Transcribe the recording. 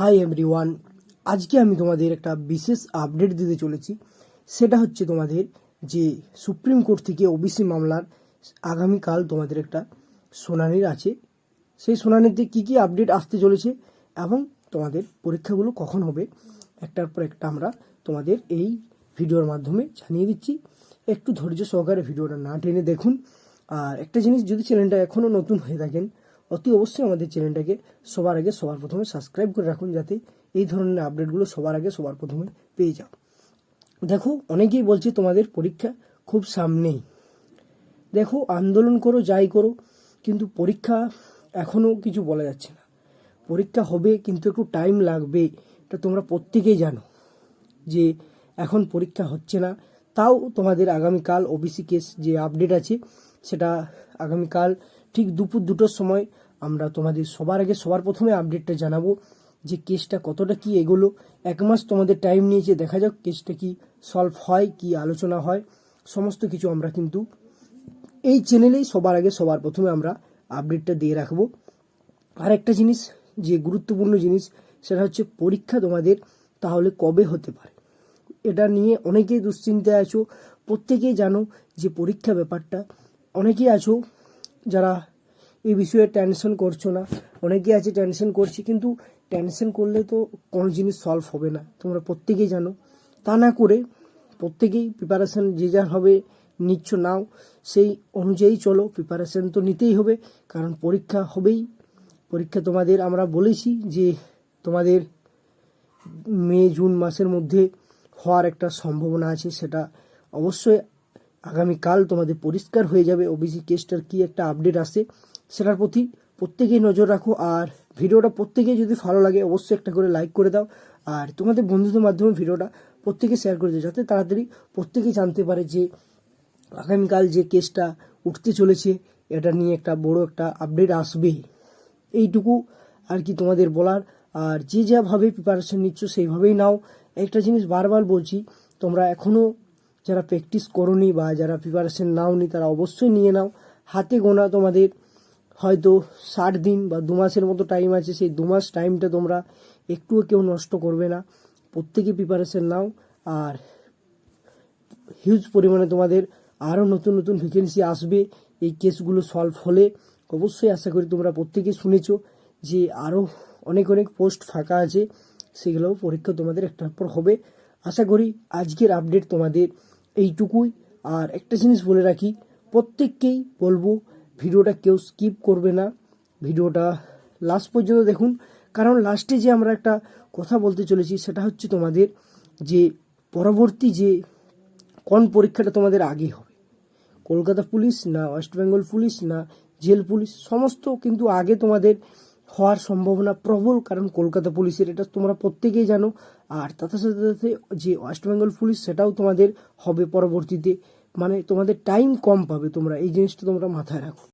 Hi everyone আজকে আমি তোমাদের একটা বিশেষ আপডেট দিতে চলেছি। সেটা হচ্ছে তোমাদের যে সুপ্রিম কোর্ট থেকে ওবিসি মামলার আগামীকাল তোমাদের একটা শুনানির আছে। সেই শুনানিতে কী কী আপডেট আসতে চলেছে এবং তোমাদের পরীক্ষাগুলো কখন হবে, একটার পর একটা আমরা তোমাদের এই ভিডিওর মাধ্যমে জানিয়ে দিচ্ছি। একটু ধৈর্য সহকারে ভিডিওটা না টেনে দেখুন। আর একটা জিনিস, যদি চ্যানেলটা এখনও নতুন হয়ে থাকেন অতি অবশ্যই আমাদের চ্যানেলটাকে সবার আগে, সবার প্রথমে সাবস্ক্রাইব করে রাখুন যাতে এই ধরনের আপডেটগুলো সবার আগে, সবার প্রথমে পেয়ে যাও। দেখো, অনেকেই বলছে তোমাদের পরীক্ষা খুব সামনেই। দেখো, আন্দোলন করো, যাই করো, কিন্তু পরীক্ষা এখনও কিছু বলা যাচ্ছে না। পরীক্ষা হবে, কিন্তু একটু টাইম লাগবে। এটা তোমরা প্রত্যেকেই জানো যে এখন পরীক্ষা হচ্ছে না। তাও তোমাদের আগামীকাল ওবিসি কেস যে আপডেট আছে, সেটা আগামীকাল ঠিক দুপুর দুটোর সময় আমরা তোমাদের সবার আগে সবার প্রথমে আপডেটটা জানাব যে কেসটা কতটা কি এগোলো। এক মাস তোমাদের টাইম নিয়েছে, দেখা যাক কেসটা কি সলভ হয়, কি আলোচনা হয়, সমস্ত কিছু আমরা কিন্তু এই চ্যানেলেই সবার আগে সবার প্রথমে আমরা আপডেটটা দিয়ে রাখব। আর একটা জিনিস, যে গুরুত্বপূর্ণ জিনিস, সেটা হচ্ছে পরীক্ষা তোমাদের তাহলে কবে হতে পারে? এটা নিয়ে অনেকেই দুশ্চিন্তায় আছো, প্রত্যেকেই জানো যে পরীক্ষা ব্যাপারটা, অনেকেই আছো যারা এই বিষয়ে টেনশন করছ না, অনেকেই আছে টেনশন করছে, কিন্তু টেনশন করলে তো কোনো জিনিস সলভ হবে না। তোমরা প্রত্যেকেই জানো। তা না করে প্রত্যেকেই প্রিপারেশান যে যার হবে নিচ্ছ নাও, সেই অনুযায়ী চলো প্রিপারেশান তো নিতেই হবে, কারণ পরীক্ষা হবেই। পরীক্ষা তোমাদের, আমরা বলেছি যে তোমাদের মে, জুন মাসের মধ্যে হওয়ার একটা সম্ভাবনা আছে, সেটা অবশ্যই আগামীকাল তোমাদের পরিষ্কার হয়ে যাবে। ওবিসি কেসটার কি একটা আপডেট আসে, সেটার প্রতি প্রত্যেকেই নজর রাখো। আর ভিডিওটা প্রত্যেকেই যদি ভালো লাগে, অবশ্যই একটা করে লাইক করে দাও। আর তোমাদের বন্ধুদের মাধ্যমে ভিডিওটা প্রত্যেকে শেয়ার করে দিও, যাতে তাড়াতাড়ি প্রত্যেকেই জানতে পারে যে আগামীকাল যে কেসটা উঠতে চলেছে, এটা নিয়ে একটা বড় একটা আপডেট আসবে এইটুকু আর কি তোমাদের বলার। আর যে যাভাবে প্রিপারেশন নিচ্ছ, সেইভাবেই নাও। একটা জিনিস বারবার বলছি, তোমরা এখনও যারা প্র্যাকটিস করনি বা যারা প্রিপারেশন নাওনি, তারা অবশ্যই নিয়ে নাও। হাতে গোনা তোমাদের হয়তো ষাট দিন বা দু মাসের মতো টাইম আছে, সেই দু মাস টাইমটা তোমরা একটুও কেউ নষ্ট করবে না। প্রত্যেকে প্রিপারেশন নাও আর হিউজ পরিমাণে তোমাদের আরও নতুন নতুন ভ্যাকেন্সি আসবে। এই কেসগুলো সলভ হলে অবশ্যই আশা করি তোমরা প্রত্যেকেই শুনেছো যে আরও অনেক অনেক পোস্ট ফাঁকা আছে, সেগুলোও পরীক্ষা তোমাদের একটার পর হবে। আশা করি আজকের আপডেট তোমাদের এইটুকুই। আর একটা জিনিস বলে রাখি, প্রত্যেককেই বলব, ভিডিওটা কেউ স্কিপ করবে না। ভিডিওটা লাস্ট পর্যন্ত দেখুন। কারণ লাস্টে যে আমরা একটা কথা বলতে চলেছি, সেটা হচ্ছে তোমাদের যে পরবর্তী যে কোন পরীক্ষাটা তোমাদের আগে হবে। কলকাতা পুলিশ না, ওয়েস্ট বেঙ্গল পুলিশ না, জেল পুলিশ, সমস্ত কিন্তু আগে তোমাদের হওয়ার সম্ভাবনা প্রবল, কারণ কলকাতা পুলিশের এটা তোমরা প্রত্যেকেই জানো। আর তার সাথে সাথে যে ওয়েস্ট বেঙ্গল পুলিশ, সেটাও তোমাদের হবে পরবর্তীতে। মানে তোমাদের টাইম কম পাবে তোমরা, এই জিনিসটা তোমরা মাথায় রাখো।